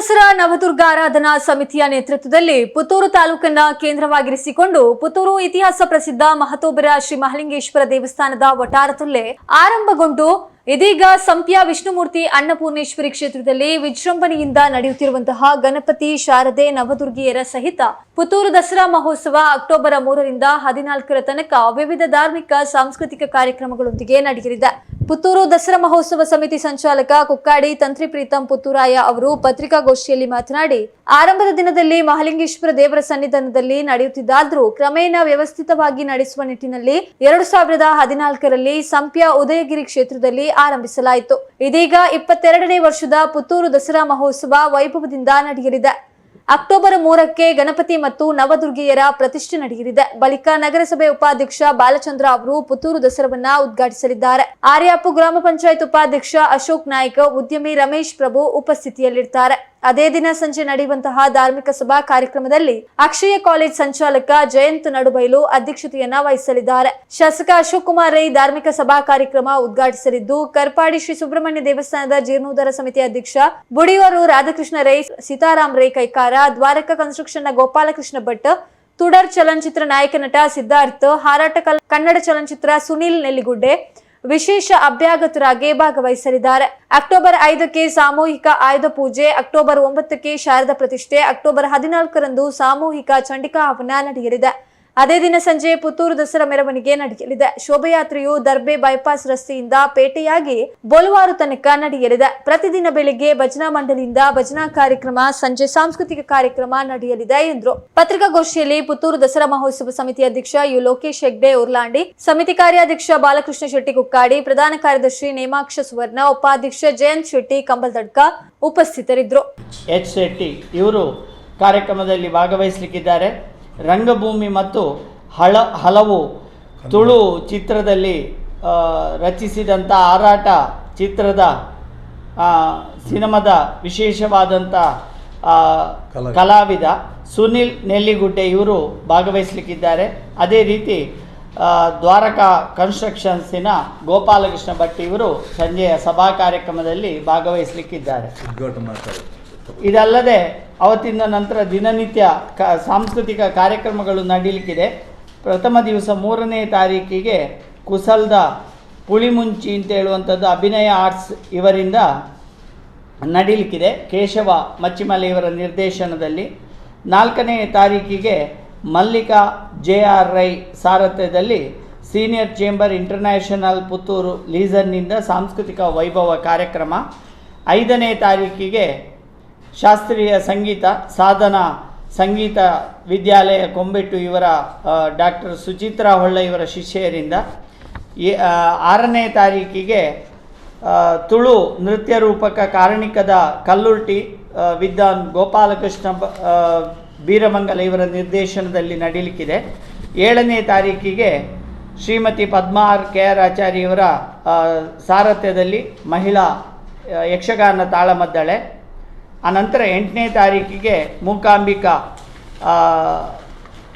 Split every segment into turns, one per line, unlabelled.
ದಸರಾ ನವದುರ್ಗ ಆರಾಧನಾ ಸಮಿತಿಯ ನೇತೃತ್ವದಲ್ಲಿ ಪುತ್ತೂರು ತಾಲೂಕನ್ನ ಕೇಂದ್ರವಾಗಿರಿಸಿಕೊಂಡು ಪುತ್ತೂರು ಇತಿಹಾಸ ಪ್ರಸಿದ್ಧ ಮಹತೋಬರ ಶ್ರೀ ಮಹಲಿಂಗೇಶ್ವರ ದೇವಸ್ಥಾನದ ವಟಾರದಲ್ಲೇ ಆರಂಭಗೊಂಡು ಇದೀಗ ಸಂಪ್ಯ ವಿಷ್ಣುಮೂರ್ತಿ ಅನ್ನಪೂರ್ಣೇಶ್ವರಿ ಕ್ಷೇತ್ರದಲ್ಲಿ ವಿಜೃಂಭಣೆಯಿಂದ ನಡೆಯುತ್ತಿರುವಂತಹ ಗಣಪತಿ ಶಾರದೆ ನವದುರ್ಗಿಯರ ಸಹಿತ ಪುತ್ತೂರು ದಸರಾ ಮಹೋತ್ಸವ ಅಕ್ಟೋಬರ್ ಮೂರರಿಂದ ಹದಿನಾಲ್ಕರ ತನಕ ವಿವಿಧ ಧಾರ್ಮಿಕ, ಸಾಂಸ್ಕೃತಿಕ ಕಾರ್ಯಕ್ರಮಗಳೊಂದಿಗೆ ನಡೆಯಲಿದೆ. ಪುತ್ತೂರು ದಸರಾ ಮಹೋತ್ಸವ ಸಮಿತಿ ಸಂಚಾಲಕ ಕುಕ್ಕಾಡಿ ತಂತ್ರಿ ಪ್ರೀತಂ ಪುತ್ತೂರಾಯ ಅವರು ಪತ್ರಿಕಾಗೋಷ್ಠಿಯಲ್ಲಿ ಮಾತನಾಡಿ, ಆರಂಭದ ದಿನದಲ್ಲಿ ಮಹಾಲಿಂಗೇಶ್ವರ ದೇವರ ಸನ್ನಿಧಾನದಲ್ಲಿ ನಡೆಯುತ್ತಿದ್ದಾದ್ರೂ ಕ್ರಮೇಣ ವ್ಯವಸ್ಥಿತವಾಗಿ ನಡೆಸುವ ನಿಟ್ಟಿನಲ್ಲಿ ಎರಡು ಸಾವಿರದ ಹದಿನಾಲ್ಕರಲ್ಲಿ ಸಂಪ್ಯ ಉದಯಗಿರಿ ಕ್ಷೇತ್ರದಲ್ಲಿ ಆರಂಭಿಸಲಾಯಿತು. ಇದೀಗ ಇಪ್ಪತ್ತೆರಡನೇ ವರ್ಷದ ಪುತ್ತೂರು ದಸರಾ ಮಹೋತ್ಸವ ವೈಭವದಿಂದ ನಡೆಯಲಿದೆ. ಅಕ್ಟೋಬರ್ ಮೂರಕ್ಕೆ ಗಣಪತಿ ಮತ್ತು ನವದುರ್ಗಿಯರ ಪ್ರತಿಷ್ಠೆ ನಡೆಯಲಿದೆ. ಬಳಿಕ ನಗರಸಭೆ ಉಪಾಧ್ಯಕ್ಷ ಬಾಲಚಂದ್ರ ಅವರು ಪುತ್ತೂರು ದಸರಾವನ್ನ ಉದ್ಘಾಟಿಸಲಿದ್ದಾರೆ. ಆರ್ಯಾಪು ಗ್ರಾಮ ಪಂಚಾಯತ್ ಉಪಾಧ್ಯಕ್ಷ ಅಶೋಕ್ ನಾಯ್ಕ, ಉದ್ಯಮಿ ರಮೇಶ್ ಪ್ರಭು ಉಪಸ್ಥಿತಿಯಲ್ಲಿರ್ತಾರೆ. ಅದೇ ದಿನ ಸಂಜೆ ನಡೆಯುವಂತಹ ಧಾರ್ಮಿಕ ಸಭಾ ಕಾರ್ಯಕ್ರಮದಲ್ಲಿ ಅಕ್ಷಯ ಕಾಲೇಜ್ ಸಂಚಾಲಕ ಜಯಂತ್ ನಡುಬೈಲು ಅಧ್ಯಕ್ಷತೆಯನ್ನ ವಹಿಸಲಿದ್ದಾರೆ. ಶಾಸಕ ಅಶೋಕ್ ಕುಮಾರ್ ರೈ ಧಾರ್ಮಿಕ ಸಭಾ ಕಾರ್ಯಕ್ರಮ ಉದ್ಘಾಟಿಸಲಿದ್ದು, ಕರ್ಪಾಡಿ ಶ್ರೀ ಸುಬ್ರಹ್ಮಣ್ಯ ದೇವಸ್ಥಾನದ ಜೀರ್ಣೋದ್ಧಾರ ಸಮಿತಿ ಅಧ್ಯಕ್ಷ ಬುಡಿಯೂರು ರಾಧಾಕೃಷ್ಣ ರೈ, ಸೀತಾರಾಮ್ ರೈ ಕೈಕಾರ, ದ್ವಾರಕ ಕನ್ಸ್ಟ್ರಕ್ಷನ್ನ ಗೋಪಾಲಕೃಷ್ಣ ಭಟ್, ತುಡರ್ ಚಲನಚಿತ್ರ ನಾಯಕ ನಟ ಸಿದ್ಧಾರ್ಥ, ಹಾರಾಟ ಕನ್ನಡ ಚಲನಚಿತ್ರ ಸುನೀಲ್ ನೆಲ್ಲಿಗುಡ್ಡೆ ವಿಶೇಷ ಅಭ್ಯಾಗತರಾಗಿ ಭಾಗವಹಿಸಲಿದ್ದಾರೆ. ಅಕ್ಟೋಬರ್ ಐದಕ್ಕೆ ಸಾಮೂಹಿಕ ಆಯುಧ ಪೂಜೆ, ಅಕ್ಟೋಬರ್ ಒಂಬತ್ತಕ್ಕೆ ಶಾರದಾ ಪ್ರತಿಷ್ಠೆ, ಅಕ್ಟೋಬರ್ ಹದಿನಾಲ್ಕರಂದು ಸಾಮೂಹಿಕ ಚಂಡಿಕಾ ಹವನ ನಡೆಯಲಿದೆ. ಅದೇ ದಿನ ಸಂಜೆ ಪುತ್ತೂರು ದಸರಾ ಮೆರವಣಿಗೆ ನಡೆಯಲಿದೆ. ಶೋಭಯಾತ್ರೆಯು ದರ್ಬೆ ಬೈಪಾಸ್ ರಸ್ತೆಯಿಂದ ಪೇಟೆಯಾಗಿ ಬೋಲುವಾರು ತನಕ ನಡೆಯಲಿದೆ. ಪ್ರತಿದಿನ ಬೆಳಿಗ್ಗೆ ಭಜನಾ ಮಂಡಳಿಯಿಂದ ಭಜನಾ ಕಾರ್ಯಕ್ರಮ, ಸಂಜೆ ಸಾಂಸ್ಕೃತಿಕ ಕಾರ್ಯಕ್ರಮ ನಡೆಯಲಿದೆ ಎಂದರು. ಪತ್ರಿಕಾಗೋಷ್ಠಿಯಲ್ಲಿ ಪುತ್ತೂರು ದಸರಾ ಮಹೋತ್ಸವ ಸಮಿತಿ ಅಧ್ಯಕ್ಷ ಯು. ಲೋಕೇಶ್ ಹೆಗ್ಡೆ ಉರ್ಲಾಂಡಿ ಸಮಿತಿ ಕಾರ್ಯಾಧ್ಯಕ್ಷ ಬಾಲಕೃಷ್ಣ ಶೆಟ್ಟಿ ಕುಕ್ಕಾಡಿ, ಪ್ರಧಾನ ಕಾರ್ಯದರ್ಶಿ ನೇಮಾಕ್ಷ ಸುವರ್ಣ, ಉಪಾಧ್ಯಕ್ಷ ಜಯಂತ್ ಶೆಟ್ಟಿ ಕಂಬಲ್ದಡ್ಕ ಉಪಸ್ಥಿತರಿದ್ದರು.
ಎಚ್. ಶೆಟ್ಟಿ ಇವರು ಕಾರ್ಯಕ್ರಮದಲ್ಲಿ ಭಾಗವಹಿಸಲಿಕ್ಕಿದ್ದಾರೆ. ರಂಗಭೂಮಿ ಮತ್ತು ಹಳ ಹಲವು ತುಳು ಚಿತ್ರದಲ್ಲಿ ರಚಿಸಿದಂಥ ಆರಾಟ ಚಿತ್ರದ ಸಿನಿಮಾದ ವಿಶೇಷವಾದಂಥ
ಕಲಾವಿದ.
ಸುನಿಲ್ ನೆಲ್ಲಿಗುಡ್ಡೆ ಇವರು ಭಾಗವಹಿಸಲಿಕ್ಕಿದ್ದಾರೆ. ಅದೇ ರೀತಿ ದ್ವಾರಕಾ ಕನ್ಸ್ಟ್ರಕ್ಷನ್ಸಿನ ಗೋಪಾಲಕೃಷ್ಣ ಭಟ್ ಇವರು ಸಂಜೆಯ ಸಭಾ ಕಾರ್ಯಕ್ರಮದಲ್ಲಿ ಭಾಗವಹಿಸಲಿಕ್ಕಿದ್ದಾರೆ.
ಉದ್ಘಾಟನೆ ಮಾಡ್ತಾರೆ.
ಇದಲ್ಲದೆ ಅವತ್ತಿನ ನಂತರ ದಿನನಿತ್ಯ ಕ, ಸಾಂಸ್ಕೃತಿಕ ಕಾರ್ಯಕ್ರಮಗಳು ನಡೀಲಿಕ್ಕಿದೆ. ಪ್ರಥಮ ದಿವಸ ಮೂರನೇ ತಾರೀಕಿಗೆ ಕುಸಲ್ದ ಪುಳಿಮುಂಚಿ ಅಂತ ಹೇಳುವಂಥದ್ದು ಅಭಿನಯ ಆರ್ಟ್ಸ್ ಇವರಿಂದ ನಡೀಲಿಕ್ಕಿದೆ. ಕೇಶವ ಮಚ್ಚಿಮಲೆ ಇವರ ನಿರ್ದೇಶನದಲ್ಲಿ. ನಾಲ್ಕನೇ ತಾರೀಕಿಗೆ ಮಲ್ಲಿಕಾ ಜೆ ಆರ್ ರೈ ಸಾರಥ್ಯದಲ್ಲಿ ಸೀನಿಯರ್ ಚೇಂಬರ್ ಇಂಟರ್ನ್ಯಾಷನಲ್ ಪುತ್ತೂರು ಲೀಸನ್ನಿಂದ ಸಾಂಸ್ಕೃತಿಕ ವೈಭವ ಕಾರ್ಯಕ್ರಮ. ಐದನೇ ತಾರೀಕಿಗೆ ಶಾಸ್ತ್ರೀಯ ಸಂಗೀತ, ಸಾಧನ ಸಂಗೀತ ವಿದ್ಯಾಲಯ ಕೊಂಬೆಟ್ಟು ಇವರ ಡಾಕ್ಟರ್ ಸುಚಿತ್ರಾ ಹೊಳ್ಳ ಇವರ ಶಿಷ್ಯರಿಂದ ಆರನೇ ತಾರೀಕಿಗೆ ತುಳು ನೃತ್ಯ ರೂಪಕ ಕಾರಣಿಕದ ಕಲ್ಲುರ್ಟಿ ವಿದ್ವಾನ್ ಗೋಪಾಲಕೃಷ್ಣ ಬೀರಮಂಗಲ ಇವರ ನಿರ್ದೇಶನದಲ್ಲಿ ನಡೀಲಿಕ್ಕಿದೆ. ಏಳನೇ ತಾರೀಕಿಗೆ ಶ್ರೀಮತಿ ಪದ್ಮಾರ್ ಕೆ ಆರ್ ಆಚಾರ್ಯವರ ಸಾರಥ್ಯದಲ್ಲಿ ಮಹಿಳಾ ಯಕ್ಷಗಾನ ತಾಳಮದ್ದಳೆ. ಅನಂತರ ಎಂಟನೇ ತಾರೀಕಿಗೆ ಮೂಕಾಂಬಿಕಾ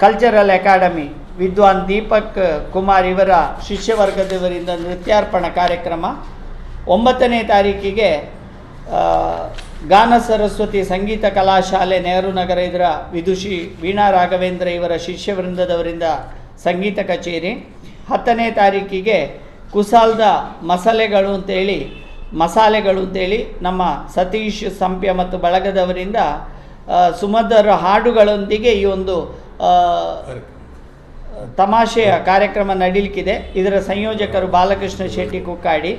ಕಲ್ಚರಲ್ ಅಕಾಡೆಮಿ ವಿದ್ವಾನ್ ದೀಪಕ್ ಕುಮಾರ್ ಇವರ ಶಿಷ್ಯವರ್ಗದವರಿಂದ ನೃತ್ಯಾರ್ಪಣ ಕಾರ್ಯಕ್ರಮ. ಒಂಬತ್ತನೇ ತಾರೀಕಿಗೆ ಗಾನ ಸರಸ್ವತಿ ಸಂಗೀತ ಕಲಾಶಾಲೆ ನೆಹರು ನಗರ ಇದರ ವಿದುಷಿ ವೀಣಾ ರಾಘವೇಂದ್ರ ಇವರ ಶಿಷ್ಯವೃಂದದವರಿಂದ ಸಂಗೀತ ಕಚೇರಿ. ಹತ್ತನೇ ತಾರೀಕಿಗೆ ಕುಸಾಲ್ದ ಮಸಾಲೆಗಳು ಅಂತೇಳಿ ಮಸಾಲೆಗಳು ಅಂತೇಳಿ ನಮ್ಮ ಸತೀಶ್ ಸಂಪ್ಯ ಮತ್ತು ಬಳಗದವರಿಂದ ಸುಮಧರ ಹಾಡುಗಳೊಂದಿಗೆ ಈ ಒಂದು ತಮಾಷೆಯ ಕಾರ್ಯಕ್ರಮ ನಡೀಲಿಕ್ಕಿದೆ. ಇದರ ಸಂಯೋಜಕರು ಬಾಲಕೃಷ್ಣ ಶೆಟ್ಟಿ ಕುಕ್ಕಾಡಿ.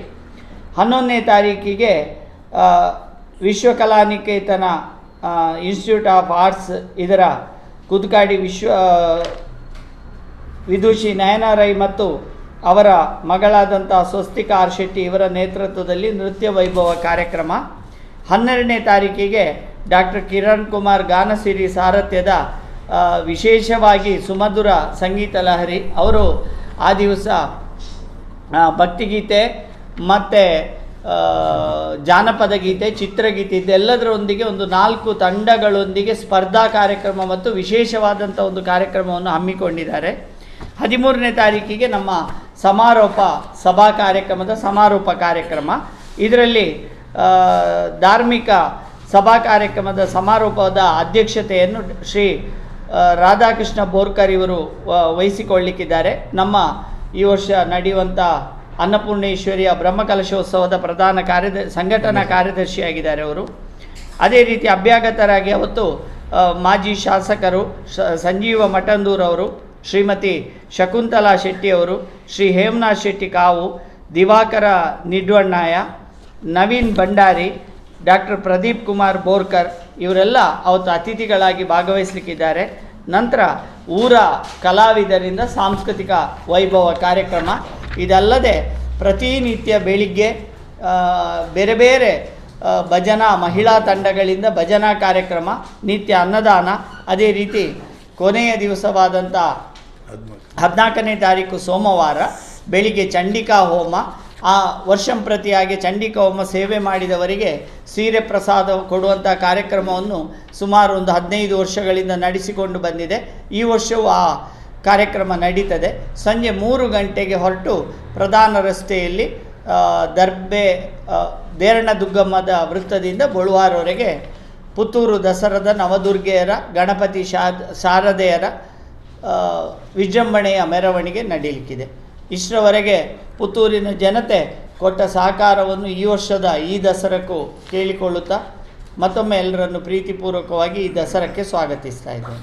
ಹನ್ನೊಂದನೇ ತಾರೀಕಿಗೆ ವಿಶ್ವಕಲಾನಿಕೇತನ ಇನ್ಸ್ಟಿಟ್ಯೂಟ್ ಆಫ್ ಆರ್ಟ್ಸ್ ಇದರ ಕುದ್ಕಾಡಿ ವಿಶ್ವ ವಿದುಷಿ ನಯನ ರೈ ಮತ್ತು ಅವರ ಮಗಳಾದಂಥ ಸ್ವಸ್ತಿಕ ಆರ್ ಶೆಟ್ಟಿ ಇವರ ನೇತೃತ್ವದಲ್ಲಿ ನೃತ್ಯ ವೈಭವ ಕಾರ್ಯಕ್ರಮ. ಹನ್ನೆರಡನೇ ತಾರೀಕಿಗೆ ಡಾಕ್ಟರ್ ಕಿರಣ್ ಕುಮಾರ್ ಗಾನಸಿರಿ ಸಾರಥ್ಯದ ವಿಶೇಷವಾಗಿ ಸುಮಧುರ ಸಂಗೀತ ಲಹರಿ. ಅವರು ಆ ದಿವಸ ಭಕ್ತಿಗೀತೆ ಮತ್ತು ಜಾನಪದ ಗೀತೆ, ಚಿತ್ರಗೀತೆ ಇದೆಲ್ಲದರೊಂದಿಗೆ ಒಂದು ನಾಲ್ಕು ತಂಡಗಳೊಂದಿಗೆ ಸ್ಪರ್ಧಾ ಕಾರ್ಯಕ್ರಮ ಮತ್ತು ವಿಶೇಷವಾದಂಥ ಒಂದು ಕಾರ್ಯಕ್ರಮವನ್ನು ಹಮ್ಮಿಕೊಂಡಿದ್ದಾರೆ. ಹದಿಮೂರನೇ ತಾರೀಕಿಗೆ ನಮ್ಮ ಸಮಾರೋಪ, ಸಭಾ ಕಾರ್ಯಕ್ರಮದ ಸಮಾರೋಪ ಕಾರ್ಯಕ್ರಮ. ಇದರಲ್ಲಿ ಧಾರ್ಮಿಕ ಸಭಾ ಕಾರ್ಯಕ್ರಮದ ಸಮಾರೋಪದ ಅಧ್ಯಕ್ಷತೆಯನ್ನು ಶ್ರೀ ರಾಧಾಕೃಷ್ಣ ಬೋರ್ಕರ್ ಇವರು ವಹಿಸಿಕೊಳ್ಳಿಕ್ಕಿದ್ದಾರೆ. ನಮ್ಮ ಈ ವರ್ಷ ನಡೆಯುವಂಥ ಅನ್ನಪೂರ್ಣೇಶ್ವರಿಯ ಬ್ರಹ್ಮಕಲಶೋತ್ಸವದ ಪ್ರಧಾನ ಕಾರ್ಯದ, ಸಂಘಟನಾ ಕಾರ್ಯದರ್ಶಿಯಾಗಿದ್ದಾರೆ ಅವರು. ಅದೇ ರೀತಿ ಅಭ್ಯಾಗತರಾಗಿ ಅವತ್ತು ಮಾಜಿ ಶಾಸಕರು ಸಂಜೀವ ಮಠಂದೂರ್ ಅವರು ಶ್ರೀಮತಿ ಶಕುಂತಲಾ ಶೆಟ್ಟಿ ಅವರು, ಶ್ರೀ ಹೇಮನಾಥ್ ಶೆಟ್ಟಿ ಕಾವು, ದಿವಾಕರ ನಿಡ್ವಣ್ಣಾಯ ನವೀನ್ ಭಂಡಾರಿ, ಡಾಕ್ಟರ್ ಪ್ರದೀಪ್ ಕುಮಾರ್ ಬೋರ್ಕರ್ ಇವರೆಲ್ಲ ಅವತ್ತು ಅತಿಥಿಗಳಾಗಿ ಭಾಗವಹಿಸಲಿಕ್ಕಿದ್ದಾರೆ. ನಂತರ ಊರ ಕಲಾವಿದರಿಂದ ಸಾಂಸ್ಕೃತಿಕ ವೈಭವ ಕಾರ್ಯಕ್ರಮ. ಇದಲ್ಲದೆ ಪ್ರತಿನಿತ್ಯ ಬೆಳಿಗ್ಗೆ ಬೇರೆ ಬೇರೆ ಭಜನಾ, ಮಹಿಳಾ ತಂಡಗಳಿಂದ ಭಜನಾ ಕಾರ್ಯಕ್ರಮ, ನಿತ್ಯ ಅನ್ನದಾನ, ಅದೇ ರೀತಿ ಕೊನೆಯ ದಿವಸವಾದಂಥ ಹದಿನಾಲ್ಕನೇ ತಾರೀಕು ಸೋಮವಾರ ಬೆಳಿಗ್ಗೆ ಚಂಡಿಕಾ ಹೋಮ, ಆ ವರ್ಷಂ ಪ್ರತಿಯಾಗಿ ಚಂಡಿಕಾ ಹೋಮ ಸೇವೆ ಮಾಡಿದವರಿಗೆ ಸೀರೆ ಪ್ರಸಾದ ಕೊಡುವಂಥ ಕಾರ್ಯಕ್ರಮವನ್ನು ಸುಮಾರು ಒಂದು ಹದಿನೈದು ವರ್ಷಗಳಿಂದ ನಡೆಸಿಕೊಂಡು ಬಂದಿದೆ. ಈ ವರ್ಷವೂ ಆ ಕಾರ್ಯಕ್ರಮ ನಡೀತದೆ. ಸಂಜೆ ಮೂರು ಗಂಟೆಗೆ ಹೊರಟು ಪ್ರಧಾನ ರಸ್ತೆಯಲ್ಲಿ ದರ್ಬೆ ದುಗ್ಗಮ್ಮದ ವೃತ್ತದಿಂದ ಬೊಳುವಾರವರೆಗೆ ಪುತ್ತೂರು ದಸರಾದ ನವದುರ್ಗೆಯರ, ಗಣಪತಿ ಶಾರದೆಯರ ವಿಜೃಂಭಣೆಯ ಮೆರವಣಿಗೆ ನಡೀಲಿಕ್ಕಿದೆ. ಇಷ್ಟರವರೆಗೆ ಪುತ್ತೂರಿನ ಜನತೆ ಕೊಟ್ಟ ಸಹಕಾರವನ್ನು ಈ ವರ್ಷದ ಈ ದಸರಕ್ಕೂ ಕೇಳಿಕೊಳ್ಳುತ್ತಾ ಮತ್ತೊಮ್ಮೆ ಎಲ್ಲರನ್ನು ಪ್ರೀತಿಪೂರ್ವಕವಾಗಿ ಈ ದಸರಕ್ಕೆ ಸ್ವಾಗತಿಸ್ತಾ ಇದ್ದೇನೆ.